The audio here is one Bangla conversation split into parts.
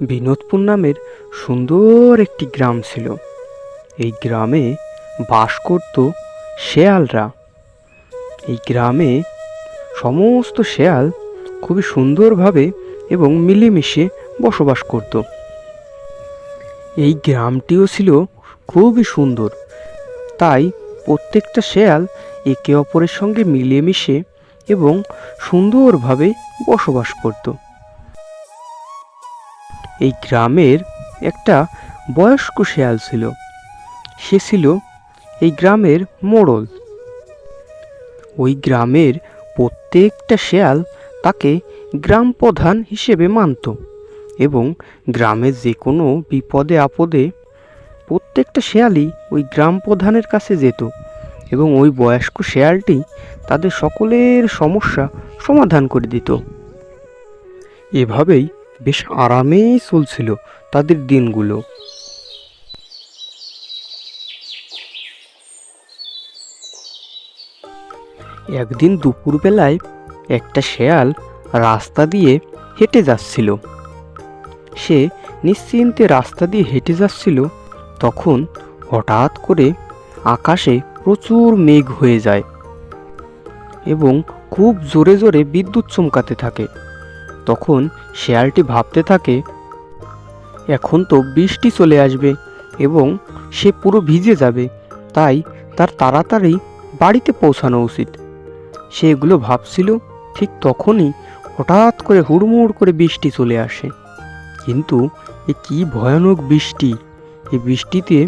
বিনোদপুর নামের সুন্দর একটি গ্রাম ছিল। এই গ্রামে বাস করত শেয়ালরা। এই গ্রামে সমস্ত শেয়াল খুবই সুন্দরভাবে এবং মিলেমিশে বসবাস করত। এই গ্রামটিও ছিল খুবই সুন্দর। তাই প্রত্যেকটা শেয়াল একে অপরের সঙ্গে মিলেমিশে এবং সুন্দরভাবে বসবাস করত। এই গ্রামের একটা বয়স্ক শেয়াল ছিল। সে ছিল এই গ্রামের মোড়ল। ওই গ্রামের প্রত্যেকটা শেয়াল তাকে গ্রাম প্রধান হিসেবে মানত এবং গ্রামের যে কোনো বিপদে আপদে প্রত্যেকটা শেয়ালই ওই গ্রাম প্রধানের কাছে যেত এবং ওই বয়স্ক শেয়ালটি তাদের সকলের সমস্যা সমাধান করে দিত। এভাবেই বেশ আরামেই চলছিল তাদের দিনগুলো। একদিন দুপুরবেলায় একটা শেয়াল রাস্তা দিয়ে হেঁটে যাচ্ছিল। সে নিশ্চিন্তে রাস্তা দিয়ে হেঁটে যাচ্ছিল, তখন হঠাৎ করে আকাশে প্রচুর মেঘ হয়ে যায় এবং খুব জোরে জোরে বিদ্যুৎ চমকাতে থাকে। তখন শেয়ালটি ভাবতে থাকে, এখন তো বৃষ্টি চলে আসবে এবং সে পুরো ভিজে যাবে, তাই তার তাড়াতাড়ি বাড়িতে পৌঁছানো উচিত। সে এগুলো ভাবছিল, ঠিক তখনই হঠাৎ করে হুড়মুড় করে বৃষ্টি চলে আসে। কিন্তু এ কি ভয়ানক বৃষ্টি! এই বৃষ্টিতে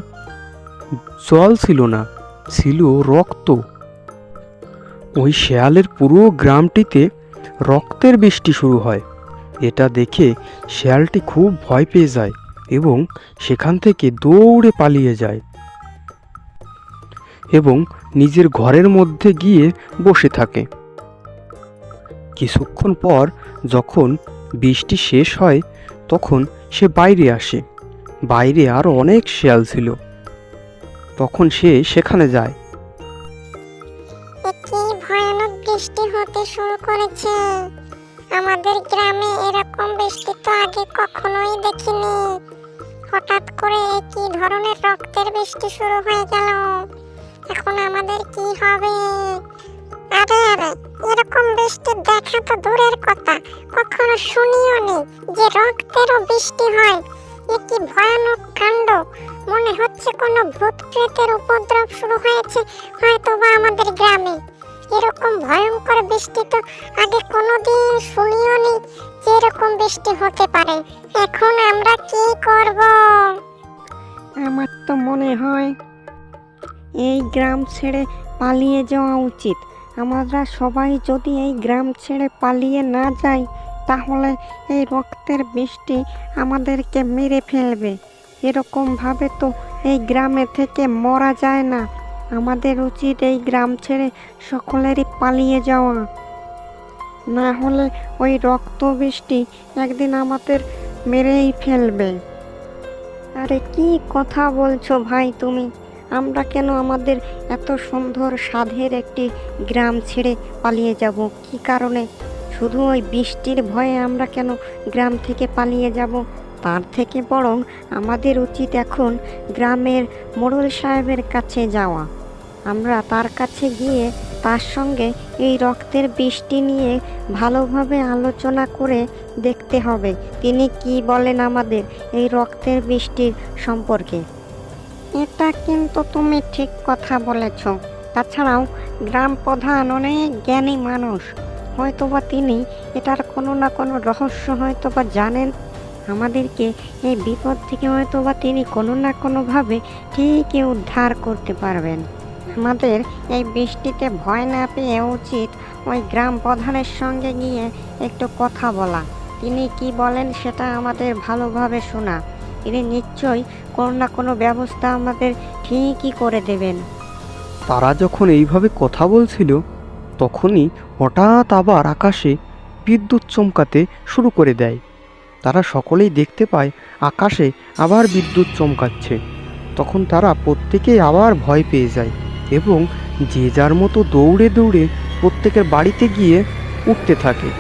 জল ছিল না, ছিল রক্ত। ওই শেয়ালের পুরো গ্রামটিতে রক্তের বৃষ্টি শুরু হয়। এটা দেখে শেয়ালটি খুব ভয় পেয়ে যায় এবং সেখান থেকে দৌড়ে পালিয়ে যায় এবং নিজের ঘরের মধ্যে গিয়ে বসে থাকে। কিছুক্ষণ পর যখন বৃষ্টি শেষ হয়, তখন সে বাইরে আসে। বাইরে আরও অনেক শেয়াল ছিল। তখন সে সেখানে যায়। শুরু করেছে। আমাদের গ্রামে এরকম বৃষ্টি তো আগে কখনোই দেখিনি। হঠাৎ করে কি ধরনের রক্তের বৃষ্টি শুরু হয়ে গেল। এখন আমাদের কি হবে? আরে আরে, এরকম বৃষ্টি দেখা তো দূরের কথা। কখনো শুনিও নি যে রক্তেরও বৃষ্টি হয়। এ কি ভয়ানক কাণ্ড। মনে হচ্ছে কোনো ভূত প্রেতের উপদ্রব শুরু হয়েছে হয়তো বা আমাদের গ্রামে। এরকম ভয়ঙ্কর বৃষ্টি তো আগে কোনোদিন শুনিও নি যে এরকম বৃষ্টি হতে পারে। এখন আমরা কি করব? আমার তো মনে হয় এই গ্রাম ছেড়ে পালিয়ে যাওয়া উচিত। আমরা সবাই যদি এই গ্রাম ছেড়ে পালিয়ে না যাই, তাহলে এই রক্তের বৃষ্টি আমাদেরকে মেরে ফেলবে। এরকমভাবে তো এই গ্রামে থেকে মরা যায় না। আমাদের উচিত এই গ্রাম ছেড়ে সকলেরই পালিয়ে যাওয়া। না হলে ওই রক্ত বৃষ্টি একদিন আমাদের মেরেই ফেলবে। আরে কি কথা বলছো ভাই তুমি? আমরা কেন আমাদের এত সুন্দর সাধের একটি গ্রাম ছেড়ে পালিয়ে যাব? কি কারণে? শুধু ওই বৃষ্টির ভয়ে আমরা কেন গ্রাম থেকে পালিয়ে যাব? তার থেকে বরং আমাদের উচিত এখন গ্রামের মোড়ল সাহেবের কাছে যাওয়া। আমরা তার কাছে গিয়ে তার সঙ্গে এই রক্তের বৃষ্টি নিয়ে ভালোভাবে আলোচনা করে দেখতে হবে। তিনি কি বলেন আমাদের এই রক্তের বৃষ্টির সম্পর্কে? এটা কিন্তু তুমি ঠিক কথা বলেছ। তাছাড়াও গ্রাম প্রধান অনেক জ্ঞানী মানুষ। হয়তোবা তিনি এটার কোনো না কোনো রহস্য হয়তোবা জানেন। আমাদেরকে এই বিপদ থেকে হয়তোবা তিনি কোনো না কোনোভাবে ঠিকই উদ্ধার করতে পারবেন। আমাদের এই বৃষ্টিতে ভয় না পেয়ে উচিত ওই গ্রাম প্রধানের সঙ্গে গিয়ে একটু কথা বলা। তিনি কি বলেন সেটা আমাদের ভালোভাবে শোনা। তিনি নিশ্চয়ই কোনো না কোনো ব্যবস্থা আমাদের ঠিকই করে দেবেন। তারা যখন এইভাবে কথা বলছিল, তখনই হঠাৎ আবার আকাশে বিদ্যুৎ চমকাতে শুরু করে দেয়। তারা সকলেই দেখতে পায় আকাশে আবার বিদ্যুৎ চমকাচ্ছে। তখন তারা প্রত্যেকেই আবার ভয় পেয়ে যায়। এবং যে যার মতো দৌড়ে দৌড়ে প্রত্যেকের বাড়িতে গিয়ে উঠতে থাকে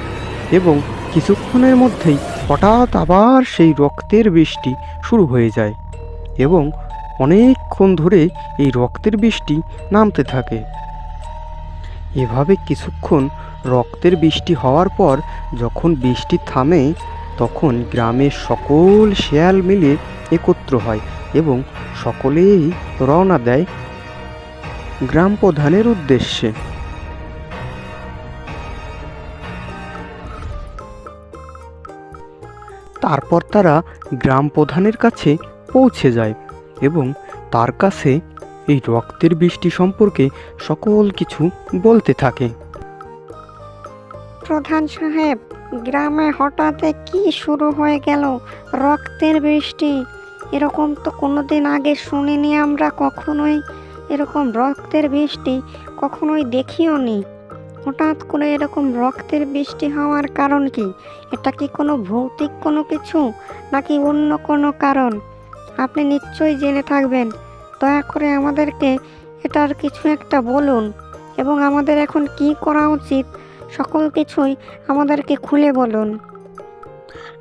এবং কিছুক্ষণের মধ্যেই হঠাৎ আবার সেই রক্তের বৃষ্টি শুরু হয়ে যায় এবং অনেকক্ষণ ধরে এই রক্তের বৃষ্টি নামতে থাকে। এভাবে কিছুক্ষণ রক্তের বৃষ্টি হওয়ার পর যখন বৃষ্টি থামে, তখন গ্রামের সকল শেয়াল মিলে একত্র হয় এবং সকলেই রওনা দেয় গ্রাম প্রধানের উদ্দেশ্যে। তারপর তারা গ্রাম প্রধানের কাছে পৌঁছে যায় এবং তার কাছে এই রক্তের বৃষ্টি সম্পর্কে সকল কিছু বলতে থাকে। প্রধান সাহেব, গ্রামে হঠাৎ কি শুরু হয়ে গেল রক্তের বৃষ্টি? এরকম তো কোনোদিন আগে শুনিনি আমরা কখনোই। এরকম রক্তের বৃষ্টি কখনোই দেখিও নি। হঠাৎ করে এরকম রক্তের বৃষ্টি হওয়ার কারণ কি? এটা কি কোনো ভৌতিক কোনো কিছু, নাকি অন্য কোনো কারণ? আপনি নিশ্চয়ই জেনে থাকবেন। দয়া করে আমাদেরকে এটার কিছু একটা বলুন। এবং আমাদের এখন কি করা উচিত, সকল কিছুই আমাদেরকে খুলে বলুন।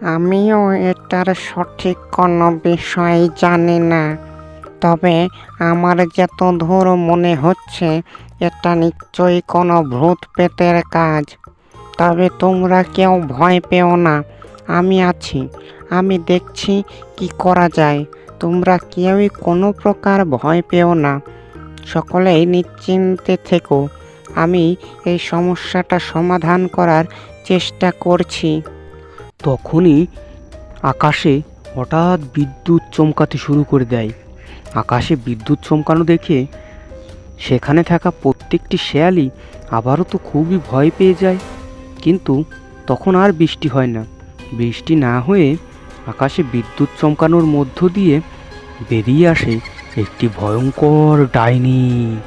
আমিও এটার সঠিক কোনো বিষয় জানি না। তবে আমার যত দূর মনে হচ্ছে, এটা নিশ্চয়ই কোনো ভূত পেতের কাজ। তবে তোমরা কেউ ভয় পেও না। আমি আছি। আমি দেখছি কি করা যায়। তোমরা কেউই কোনো প্রকার ভয় পেও না। সকলেই নিশ্চিন্তে থেকো। আমি এই সমস্যাটা সমাধান করার চেষ্টা করছি। তখনই আকাশে হঠাৎ বিদ্যুৎ চমকাতে শুরু করে দেয়। আকাশে বিদ্যুৎ চমকানো দেখে সেখানে থাকা প্রত্যেকটি শেয়ালই আবারও তো খুবই ভয় পেয়ে যায়। কিন্তু তখন আর বৃষ্টি হয় না। বৃষ্টি না হয়ে আকাশে বিদ্যুৎ চমকানোর মধ্য দিয়ে বেরিয়ে আসে একটি ভয়ঙ্কর ডাইনি।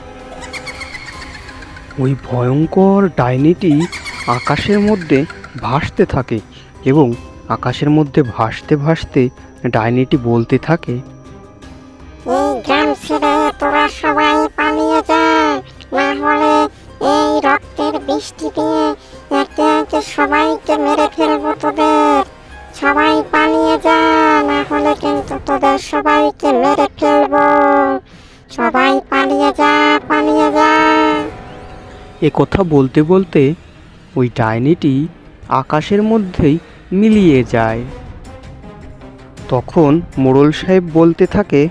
ওই ভয়ঙ্কর ডাইনিটি আকাশের মধ্যে ভাসতে থাকে এবং আকাশের মধ্যে ভাসতে ভাসতে ডাইনিটি বলতে থাকে এই গ্রাম ছেড়ে তোরা সবাই পালিয়ে যা। না হলে এই রক্তের বৃষ্টি দিয়ে একে একে সবাইকে মেরে ফেলব তোদের। সবাই পালিয়ে যা, না হলে কিন্তু তোদের সবাইকে মেরে ফেলব। সবাই পালিয়ে যা পালিয়ে যা। এ কথা বলতে বলতে ওই ডাইনিটি আকাশের মধ্যেই মিলিয়ে যায়। তখন মোড়ল সাহেব বলতে থাকে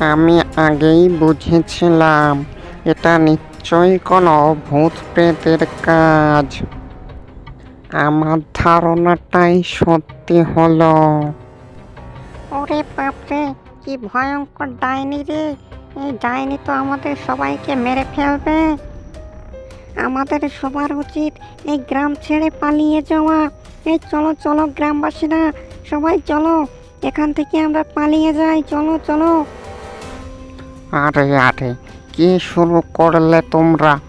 আমি আগেই বুঝেছিলাম, এটা নিশ্চয়ই কোনো ভূত প্রেতের কাজ। আমার ধারণাটাই সত্যি হলো। ওরে বাপরে, কি ভয়ঙ্কর ডাইনি রে। এই ডাইনি তো আমাদের সবাইকে মেরে ফেলবে। আমাদের সবার উচিত এই গ্রাম ছেড়ে পালিয়ে যাওয়া। এই চলো চলো গ্রামবাসীরা, সবাই চলো। এখান থেকে আমরা পালিয়ে যাই, চলো চলো। আরে আরে, কি শুরু করলে তোমরা?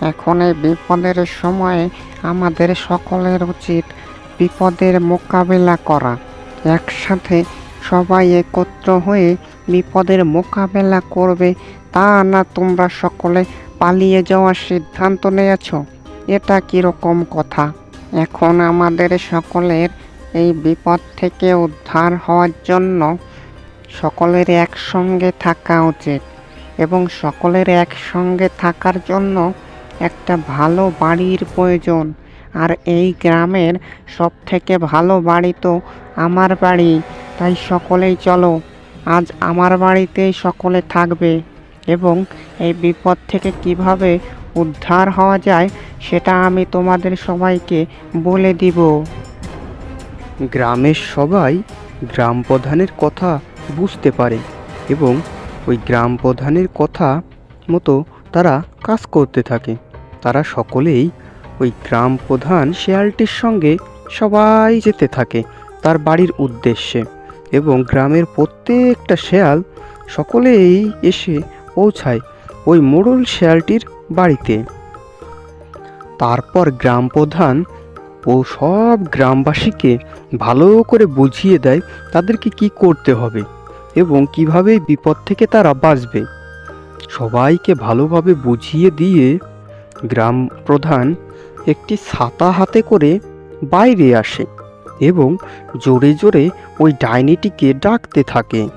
এখন এই বিপদের সময়ে আমাদের সকলের উচিত বিপদের মোকাবিলা করা। একসাথে সবাই একত্র হয়ে বিপদের মোকাবেলা করবে, তা না তোমরা সকলে পালিয়ে যাওয়ার সিদ্ধান্ত নিয়েছ? এটা কীরকম কথা? এখন আমাদের সকলের এই বিপদ থেকে উদ্ধার হওয়ার জন্য সকলের একসঙ্গে থাকা উচিত এবং সকলের একসঙ্গে থাকার জন্য একটা ভালো বাড়ির প্রয়োজন। আর এই গ্রামের সব থেকে ভালো বাড়ি তো আমার বাড়ি, তাই সকলেই চলো, আজ আমার বাড়িতেই সকলে থাকবে। এবং এই বিপদ থেকে কীভাবে উদ্ধার হওয়া যায় সেটা আমি তোমাদের সবাইকে বলে দিব। গ্রামের সবাই গ্রাম প্রধানের কথা বুঝতে পারে এবং ওই গ্রাম প্রধানের কথা মতো তারা কাজ করতে থাকে। তারা সকলেই ওই গ্রাম প্রধান শেয়ালটির সঙ্গে সবাই যেতে থাকে তার বাড়ির উদ্দেশ্যে এবং গ্রামের প্রত্যেকটা শেয়াল সকলেই এসে পৌঁছায় ওই মোড়ল শেয়ালটির বাড়িতে। তারপর গ্রাম প্রধান ও সব গ্রামবাসীকে ভালো করে বুঝিয়ে দেয় তাদেরকে কি করতে হবে এবং কীভাবে বিপদ থেকে তারা বাঁচবে। সবাইকে ভালোভাবে বুঝিয়ে দিয়ে গ্রাম প্রধান একটি ছাতা হাতে করে বাইরে আসে এবং জোরে জোরে ওই ডাইনিটিকে ডাকতে থাকে।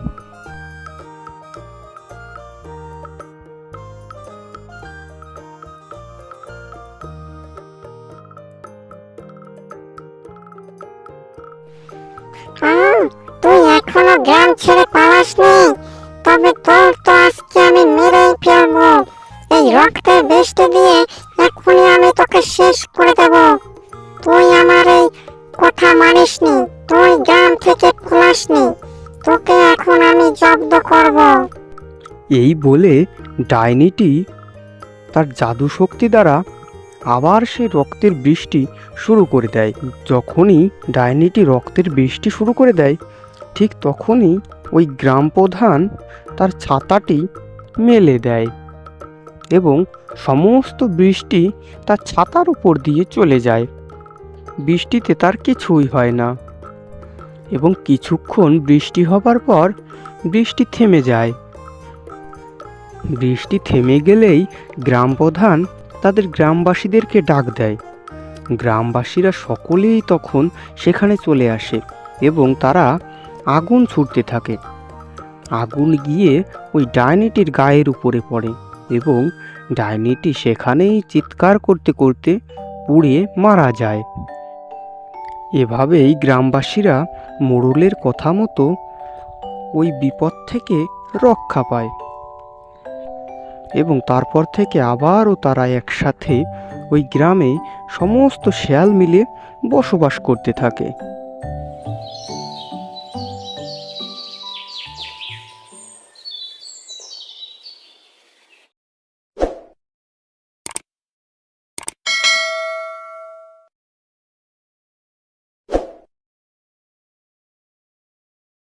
তুই এখনও গ্রাম ছেড়ে পালাসনি তবে তোর তো আজকে আমি মেরেই ফেলব। এই রক্তের বৃষ্টি দিয়ে এখনই আমি তোকে শেষ করে দেব। তুই আমার এই কথা মানিসনি তুই গ্রাম থেকে খোলাসনি তোকে এখন আমি জব্দ করব। এই বলে ডাইনিটি তার জাদু শক্তি দ্বারা আবার সে রক্তের বৃষ্টি শুরু করে দেয়। যখনই ডাইনিটি রক্তের বৃষ্টি শুরু করে দেয়, ঠিক তখনই ওই গ্রাম প্রধান তার ছাতাটি মেলে দেয় এবং সমস্ত বৃষ্টি তার ছাতার উপর দিয়ে চলে যায়। বৃষ্টিতে তার কিছুই হয় না এবং কিছুক্ষণ বৃষ্টি হবার পর বৃষ্টি থেমে যায়। বৃষ্টি থেমে গেলেই গ্রাম প্রধান তাদের গ্রামবাসীদেরকে ডাক দেয়। গ্রামবাসীরা সকলেই তখন সেখানে চলে আসে এবং তারা আগুন ছুটতে থাকে। আগুন গিয়ে ওই ডাইনিটির গায়ের উপরে পড়ে এবং ডাইনিটি সেখানেই চিৎকার করতে করতে পুড়ে মারা যায়। এভাবেই গ্রামবাসীরা মোড়লের কথা মতো ওই বিপদ থেকে রক্ষা পায়। এবং তারপর থেকে আবারও তারা একসাথে ওই গ্রামে সমস্ত শেয়াল মিলে বসবাস করতে থাকে।